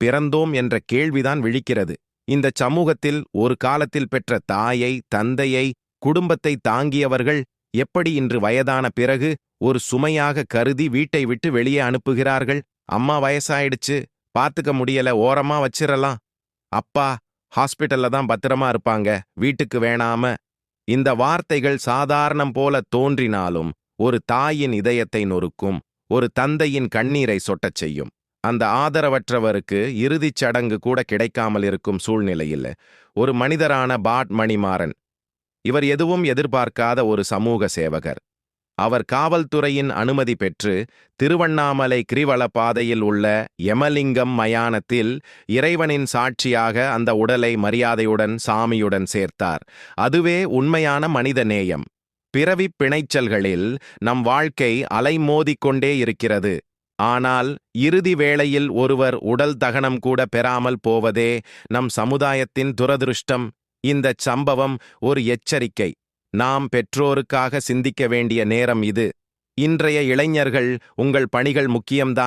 பிறந்தோம் என்ற கேள்விதான் விழிக்கிறது. இந்த சமூகத்தில் ஒரு காலத்தில் பெற்ற தாயை தந்தையை குடும்பத்தை தாங்கியவர்கள் எப்படி இன்று வயதான பிறகு ஒரு சுமையாக கருதி வீட்டை விட்டு வெளியே அனுப்புகிறார்கள்? அம்மா வயசாயிடுச்சு பாத்துக்க முடியல ஓரமா வச்சிடலாம் அப்பா ஹாஸ்பிட்டல்ல தான் பத்திரமா இருப்பாங்க வீட்டுக்கு வேணாம. இந்த வார்த்தைகள் சாதாரணம் போல தோன்றினாலும் ஒரு தாயின் இதயத்தை நொறுக்கும் ஒரு தந்தையின் கண்ணீரை சொட்டச் செய்யும். அந்த ஆதரவற்றவருக்கு இறுதிச் சடங்கு கூட கிடைக்காமல் இருக்கும் சூழ்நிலையில் ஒரு மனிதரான பாட் மணிமாறன் இவர் எதுவும் எதிர்பார்க்காத ஒரு சமூக சேவகர். அவர் காவல்துறையின் அனுமதி பெற்று திருவண்ணாமலை கிரிவல பாதையில் உள்ள யமலிங்கம் மயானத்தில் இறைவனின் சாட்சியாக அந்த உடலை மரியாதையுடன் சாமியுடன் சேர்த்தார். அதுவே உண்மையான மனித நேயம். பிறவிப் பிணைச்சல்களில் நம் வாழ்க்கை அலைமோதிக்கொண்டே இருக்கிறது. ஆனால் இறுதி வேளையில் ஒருவர் உடல் தகனம் கூட பெறாமல் போவதே நம் சமுதாயத்தின் துரதிருஷ்டம். இந்தச் சம்பவம் ஒரு எச்சரிக்கை. நாம் பெற்றோருக்காக சிந்திக்க வேண்டிய நேரம் இது. இன்றைய இளைஞர்கள் உங்கள் பணிகள் முக்கியம்தான்.